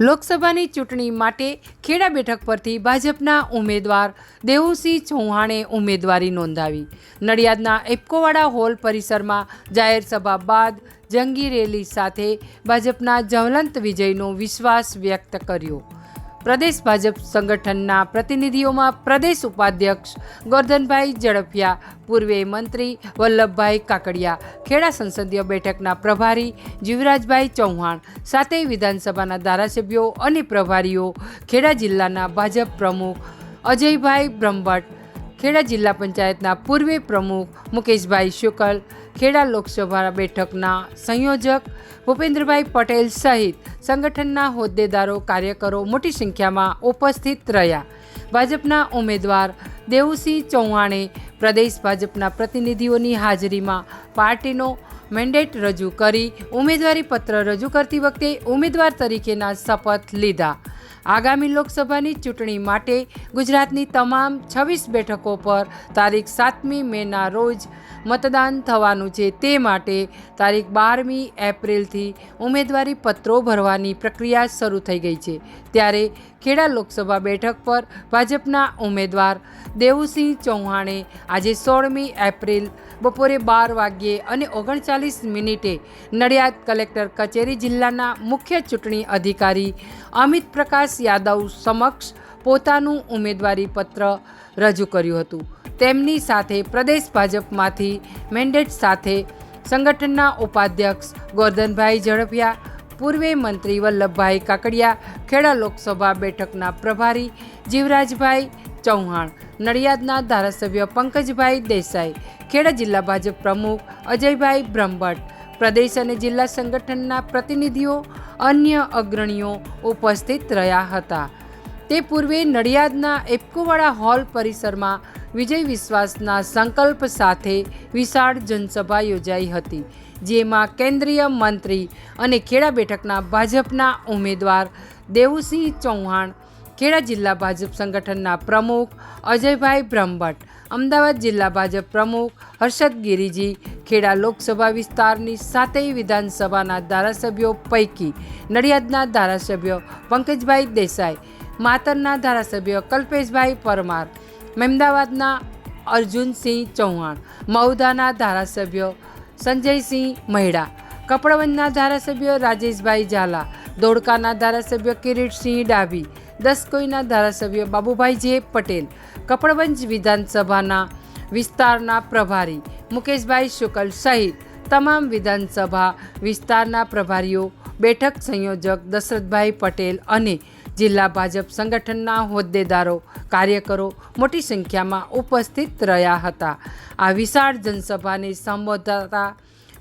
લોકસભાની ચૂંટણી માટે ખેડા બેઠક પરથી ભાજપના ઉમેદવાર દેવુસિંહ ચૌહાણે ઉમેદવારી નોંધાવી. નડિયાદના એપકોવાડા હોલ પરિસરમાં જાહેર સભા બાદ જંગી રેલી સાથે ભાજપના જ્વલંત વિજયનો વિશ્વાસ વ્યક્ત કર્યો. પ્રદેશ ભાજપ સંગઠનના પ્રતિનિધિઓમાં પ્રદેશ ઉપાધ્યક્ષ ગોરધનભાઈ ઝડફિયા, પૂર્વે મંત્રી વલ્લભભાઈ કાકડિયા, ખેડા સંસદીય બેઠકના પ્રભારી જીવરાજભાઈ ચૌહાણ, સાથે વિધાનસભાના ધારાસભ્યો અને પ્રભારીઓ, ખેડા જિલ્લાના ભાજપ પ્રમુખ અજયભાઈ બ્રહ્મભટ્ટ, ખેડા જિલ્લા પંચાયતના પૂર્વે પ્રમુખ મુકેશભાઈ શુકલ ખેડા લોકસભા બેઠકના સંયોજક ભૂપેન્દ્રભાઈ પટેલ સહિત સંગઠનના હોદ્દેદારો, કાર્યકરો મોટી સંખ્યામાં ઉપસ્થિત રહ્યા. ભાજપના ઉમેદવાર દેવુસિંહ ચૌહાણે પ્રદેશ ભાજપના પ્રતિનિધિઓની હાજરીમાં પાર્ટીનો મેન્ડેટ રજૂ કરી ઉમેદવારી પત્ર રજૂ કરતી વખતે ઉમેદવાર તરીકેના શપથ લીધા. આગામી લોકસભાની ચૂંટણી માટે ગુજરાતની તમામ છવ્વીસ બેઠકો પર તારીખ સાતમી મેના રોજ મતદાન થવાનું છે. તે માટે તારીખ બારમી એપ્રિલથી ઉમેદવારી પત્રો ભરવાની પ્રક્રિયા શરૂ થઈ ગઈ છે. ત્યારે ખેડા લોકસભા બેઠક પર ભાજપના ઉમેદવાર દેવુસિંહ ચૌહાણે આજે સોળમી એપ્રિલ બપોરે બાર વાગ્યે અને ઓગણચાલીસ મિનિટે નડિયાદ કલેક્ટર કચેરી જિલ્લાના મુખ્ય ચૂંટણી અધિકારી અમિત પ્રકાશ યાદવ સમક્ષ પોતાનું ઉમેદવારી પત્ર રજૂ કર્યું હતું. તેમની સાથે પ્રદેશ ભાજપમાંથી મેન્ડેટ સાથે સંગઠનના ઉપાધ્યક્ષ ગોરધનભાઈ ઝડપિયા, પૂર્વે મંત્રી વલ્લભભાઈ કાકડિયા, ખેડા લોકસભા બેઠકના પ્રભારી જીવરાજભાઈ ચૌહાણ, નડિયાદના ધારાસભ્ય પંકજભાઈ દેસાઈ, ખેડા જિલ્લા ભાજપ પ્રમુખ અજયભાઈ બ્રહ્મભટ્ટ પ્રદેશ અને જિલ્લા સંગઠનના પ્રતિનિધિઓ, અન્ય અગ્રણીઓ ઉપસ્થિત રહ્યા હતા. તે પૂર્વે નડિયાદના એપકોવાળા હોલ પરિસરમાં વિજય વિશ્વાસના સંકલ્પ સાથે વિશાળ જનસભા યોજાઈ હતી, જેમાં કેન્દ્રીય મંત્રી અને ખેડા બેઠકના ભાજપના ઉમેદવાર દેવુસિંહ ચૌહાણ ખેડા જિલ્લા ભાજપ સંગઠનના પ્રમુખ અજયભાઈ બ્રહ્મભટ્ટ, અમદાવાદ જિલ્લા ભાજપ પ્રમુખ હર્ષદ ગિરિજી, ખેડા લોકસભા વિસ્તારની સાતેય વિધાનસભાના ધારાસભ્યો પૈકી નડિયાદના ધારાસભ્ય પંકજભાઈ દેસાઈ, માતરના ધારાસભ્ય કલ્પેશભાઈ પરમાર, મહેમદાવાદના અર્જુનસિંહ ચૌહાણ, મહુદાના ધારાસભ્ય સંજયસિંહ મહેડા, કપડવંજના ધારાસભ્ય રાજેશભાઈ ઝાલા ધોળકાના ધારાસભ્ય કિરીટસિંહ ડાભી દસકોઈના ધારાસભ્ય બાબુભાઈજી પટેલ, કપડવંજ વિધાનસભાના વિસ્તારના પ્રભારી મુકેશભાઈ શુકલ સહિત તમામ વિધાનસભા વિસ્તારના પ્રભારીઓ, બેઠક સંયોજક દશરથભાઈ પટેલ અને જિલ્લા ભાજપ સંગઠનના હોદ્દેદારો, કાર્યકરો મોટી સંખ્યામાં ઉપસ્થિત રહ્યા હતા. આ વિશાળ જનસભાને સંબોધતા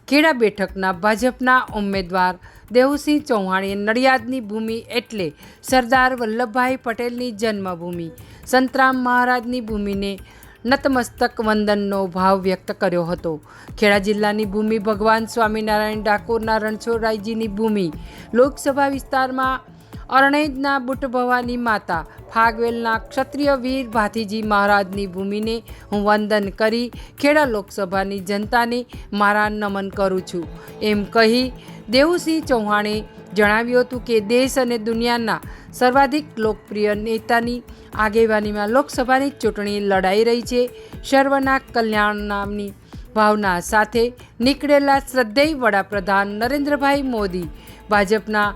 ખેડા બેઠકના ભાજપના ઉમેદવાર દેવુસિંહ ચૌહાણે નડિયાદની ભૂમિ એટલે સરદાર વલ્લભભાઈ પટેલની જન્મભૂમિ. સંતરામ મહારાજની ભૂમિને નતમસ્તક વંદનનો ભાવ વ્યક્ત કર્યો હતો. ખેડા જિલ્લાની ભૂમિ ભગવાન સ્વામિનારાયણ ડાકોરના રણછોડરાયજીની ભૂમિ. લોકસભા વિસ્તારમાં અરણેજના બુટભવાની માતા ફાગવેલના ક્ષત્રિય વીર ભાથીજી મહારાજની ભૂમિને હું વંદન કરી ખેડા લોકસભાની જનતાને મારા નમન કરું છું. એમ કહી દેવુસિંહ ચૌહાણે જણાવ્યું હતું કે દેશ અને દુનિયાના સર્વાધિક લોકપ્રિય નેતાની આગેવાનીમાં લોકસભાની ચૂંટણી લડાઈ રહી છે. સર્વના કલ્યાણ નામની ભાવના સાથે નીકળેલા શ્રદ્ધેય વડાપ્રધાન નરેન્દ્રભાઈ મોદી ભાજપના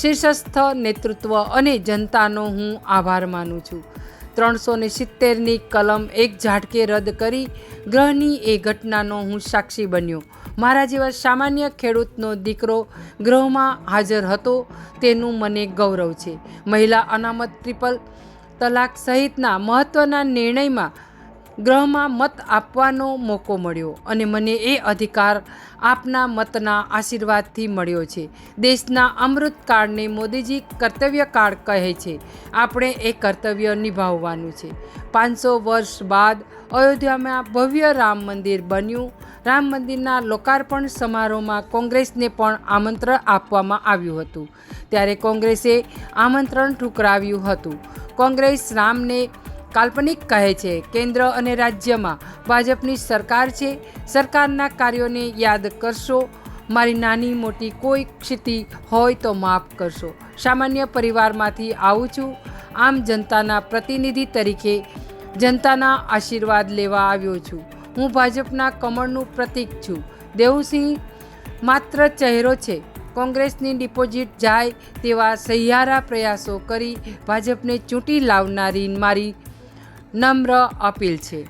શીર્ષસ્થ નેતૃત્વ અને જનતાનો હું આભાર માનું છું. ત્રણસો ને સિત્તેરની કલમ એક ઝાટકે રદ કરી ગ્રહની એ ઘટનાનો હું સાક્ષી બન્યો. મારા જેવા સામાન્ય ખેડૂતનો દીકરો ગૃહમાં હાજર હતો, તેનું મને ગૌરવ છે. મહિલા અનામત ટ્રિપલ તલાક સહિતના મહત્ત્વના નિર્ણયમાં ગ્રહમાં મત આપવાનો મોકો મળ્યો અને મને એ અધિકાર આપના મતના આશીર્વાદથી મળ્યો છે. દેશના અમૃતકાળને મોદીજી કર્તવ્યકાળ કહે છે. આપણે એ કર્તવ્ય નિભાવવાનું છે. પાંચસો વર્ષ બાદ અયોધ્યામાં ભવ્ય રામ મંદિર બન્યું. રામ મંદિરના લોકાર્પણ સમારોહમાં કોંગ્રેસને પણ આમંત્રણ આપવામાં આવ્યું હતું. ત્યારે કોંગ્રેસે આમંત્રણ ઠુકરાવ્યું હતું. કોંગ્રેસ રામને કાલ્પનિક કહે છે, કેન્દ્ર અને રાજ્યમાં ભાજપની સરકાર છે, સરકારના કાર્યોને યાદ કરશો. મારી નાની મોટી કોઈ ક્ષતિ હોય તો માફ કરશો. સામાન્ય પરિવારમાંથી આવું છું. આમ જનતાના પ્રતિનિધિ તરીકે જનતાના આશીર્વાદ લેવા આવ્યો છું. હું ભાજપના કમળનું પ્રતીક છું. દેવુસિંહ માત્ર ચહેરો છે. કોંગ્રેસની ડિપોઝિટ જાય તેવા સહિયારા પ્રયાસો કરી ભાજપને ચૂંટી લાવનારી મારી નમ્ર અપીલ છે.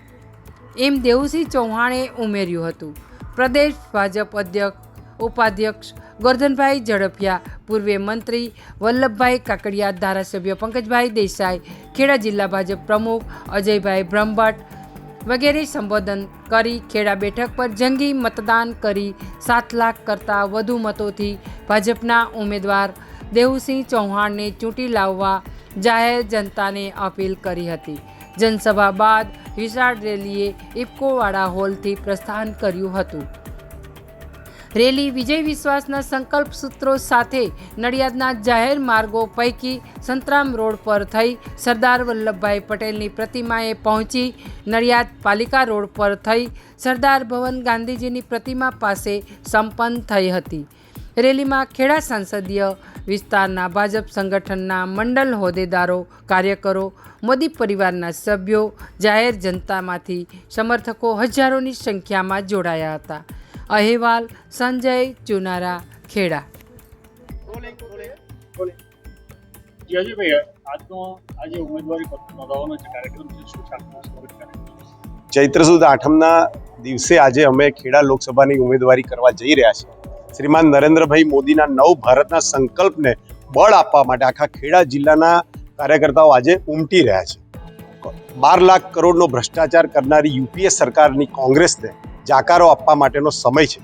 એમ દેવુસિંહ ચૌહાણે ઉમેર્યું હતું. પ્રદેશ ભાજપ અધ્યક્ષ, ઉપાધ્યક્ષ ગોરધનભાઈ ઝડપિયા પૂર્વે મંત્રી વલ્લભભાઈ કાકડિયા, ધારાસભ્ય પંકજભાઈ દેસાઈ, ખેડા જિલ્લા ભાજપ પ્રમુખ અજયભાઈ બ્રહ્મભટ્ટ વગેરે સંબોધન કરી ખેડા બેઠક પર જંગી મતદાન કરી સાત લાખ કરતાં વધુ મતોથી ભાજપના ઉમેદવાર દેવુસિંહ ચૌહાણને ચૂંટી લાવવા જાહેર જનતાને અપીલ કરી હતી. જનસભા બાદ વિશાળ રેલીએ ઇફકોવાડા હોલથી પ્રસ્થાન કર્યું હતું. રેલી વિજય વિશ્વાસના સંકલ્પ સૂત્રો સાથે નડિયાદના જાહેર માર્ગો પૈકી સંતરામ રોડ પર થઈ સરદાર વલ્લભભાઈ પટેલની પ્રતિમાએ પહોંચી નડિયાદ પાલિકા રોડ પર થઈ સરદાર ભવન ગાંધીજીની પ્રતિમા પાસે સંપન્ન થઈ હતી. રેલીમાં ખેડા સંસદીય વિસ્તારના ભાજપ સંગઠનના મંડળ હોદ્દેદારો કાર્યકરો મોદી પરિવારના સભ્યો જાહેર જનતામાંથી સમર્થકો હજારોની સંખ્યામાં જોડાયા હતા. અહેવાલ સંજય ચુનારા ખેડા. ચૈત્ર સુદ આઠમના દિવસે આજે અમે ખેડા લોકસભાની ઉમેદવારી કરવા જઈ રહ્યા છીએ. શ્રીમાન નરેન્દ્રભાઈ મોદીના નવ ભારતના સંકલ્પને બળ આપવા માટે આખા ખેડા જિલ્લાના કાર્યકર્તાઓ આજે ઉમટી રહ્યા છે. બાર લાખ કરોડનો ભ્રષ્ટાચાર કરનારી યુપીએ સરકારની કોંગ્રેસને જાકારો આપવા માટેનો સમય છે.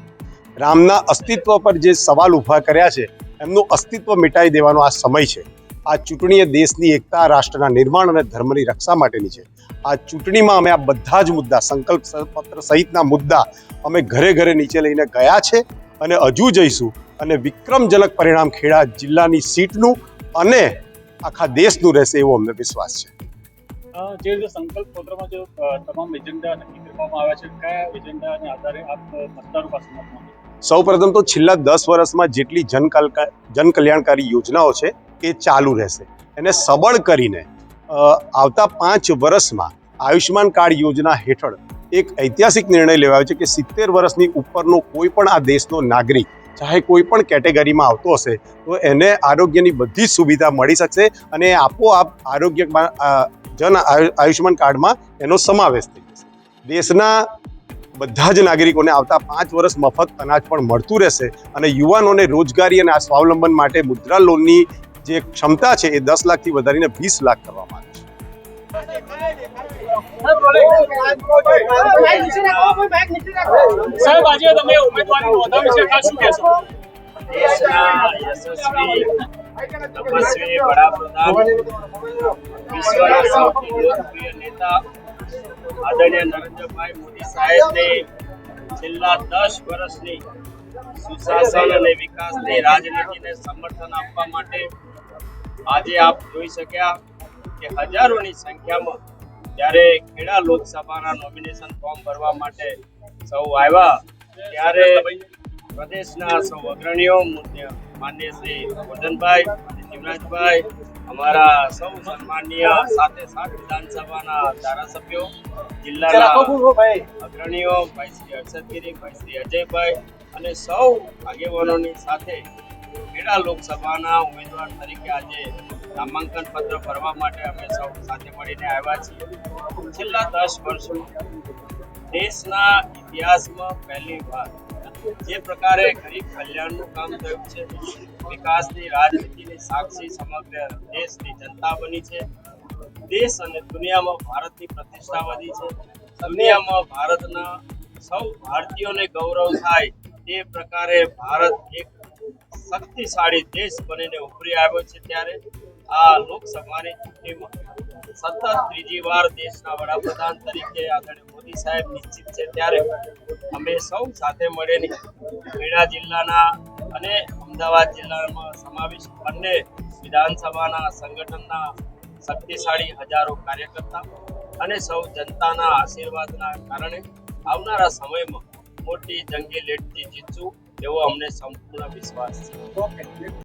રામના અસ્તિત્વ પર જે સવાલ ઊભા કર્યા છે, એમનું અસ્તિત્વ મિટાઈ દેવાનો આ સમય છે. આ ચૂંટણી એ દેશની એકતા, રાષ્ટ્રના નિર્માણ અને ધર્મની રક્ષા માટેની છે. આ ચૂંટણીમાં અમે આ બધા જ મુદ્દા, સંકલ્પ પત્ર સહિતના મુદ્દા અમે ઘરે ઘરે નીચે લઈને ગયા છે. અને હજુ જઈશું. અને વિક્રમજનક પરિણામ ખેડા જિલ્લાની સીટનું અને આખા દેશનું રહેશે એવો અમને વિશ્વાસ છે. જે રીતે સંકલ્પ પત્રમાં જે તમામ એજન્ડા નક્કી કરવામાં આવ્યા છે કયા એજન્ડાને આધારે આપ મતદારો પાસે મત સૌ પ્રથમ તો છેલ્લા દસ વર્ષમાં જેટલી જનકલ્યાણકારી યોજનાઓ છે એ ચાલુ રહેશે. એને સબળ કરીને આવતા પાંચ વર્ષમાં આયુષ્યમાન કાર્ડ યોજના હેઠળ એક ઐતિહાસિક નિર્ણય લેવાયો છે કે સિત્તેર વર્ષની ઉપરનો કોઈ પણ આ દેશનો નાગરિક, ચાહે કોઈ પણ કેટેગરીમાં આવતો હશે, તો એને આરોગ્યની બધી જ સુવિધા મળી શકશે અને આપોઆપ આરોગ્યમાં જન આયુ- આયુષ્યમાન કાર્ડમાં એનો સમાવેશ થઈ જશે. દેશના બધા જ નાગરિકોને આવતા પાંચ વર્ષ મફત અનાજ પણ મળતું રહેશે અને યુવાનોને રોજગારી અને આ સ્વાવલંબન માટે મુદ્રા લોનની જે ક્ષમતા છે એ દસ લાખથી વધારીને વીસ લાખ કરવામાં આવી છે. સાહેબ, આજે તમે ઉમેદવારી નોંધાવી વિશે ખાસ શું કહેશો? યશસ્વી તપસ્વી નરેન્દ્રભાઈ મોદી સાહેબની છેલ્લા દસ વર્ષની સુશાસન અને વિકાસની રાજનીતિને સમર્થન આપવા માટે આજે આપ જોઈ શક્યા કે હજારોની સંખ્યામાં જ્યારે ખેડા લોકસભાના નોમિનેશન ફોર્મ ભરવા માટે સૌ આવ્યા. ત્યારે પ્રદેશના સૌ અગ્રણીઓ મુખ્ય માન્ય શ્રી અને જીવરાજભાઈ અમારા સૌ સન્માનીય સાથે સાત વિધાનસભાના ધારાસભ્યો જિલ્લાના અગ્રણીઓ ભાઈ શ્રી હર્ષદગીરી ભાઈ શ્રી અજયભાઈ અને સૌ આગેવાનોની સાથે ખેડા લોકસભાના ઉમેદવાર તરીકે આજે નામાંકન પત્ર ભરવા માટે અમે સૌ સાથે મળીને આવ્યા છીએ. છેલ્લા દસ વર્ષમાં દેશના ઇતિહાસમાં પહેલી વાર જે પ્રકારે ગરીબ કલ્યાણનું કામ થયું છે, વિકાસની રાજનીતિની સાક્ષી સમગ્ર દેશની જનતા બની છે. દેશ અને દુનિયામાં ભારતની પ્રતિષ્ઠા વધી છે. દુનિયામાં ભારતના સૌ ભારતીયોને ગૌરવ થાય તે પ્રકારે ભારત એક શક્તિશાળી દેશ બનીને ઉભરી આવ્યો છે ત્યારે આ લોકસભાની ચૂંટણીમાં સતત ત્રીજી વાર દેશના વડાપ્રધાન તરીકે આદરણીય મોદી સાહેબ નિશ્ચિત છે ત્યારે અમે સૌ સાથે મળીને ખેડા જિલ્લાના અને અમદાવાદ જિલ્લામાં સમાવિષ્ટ બંને વિધાનસભાના સંગઠનના શક્તિશાળી હજારો કાર્યકર્તા અને સૌ જનતાના આશીર્વાદના કારણે આવનારા સમયમાં મોટી જંગી લેટથી જીતશું. એવો અમને સંપૂર્ણ વિશ્વાસ છે.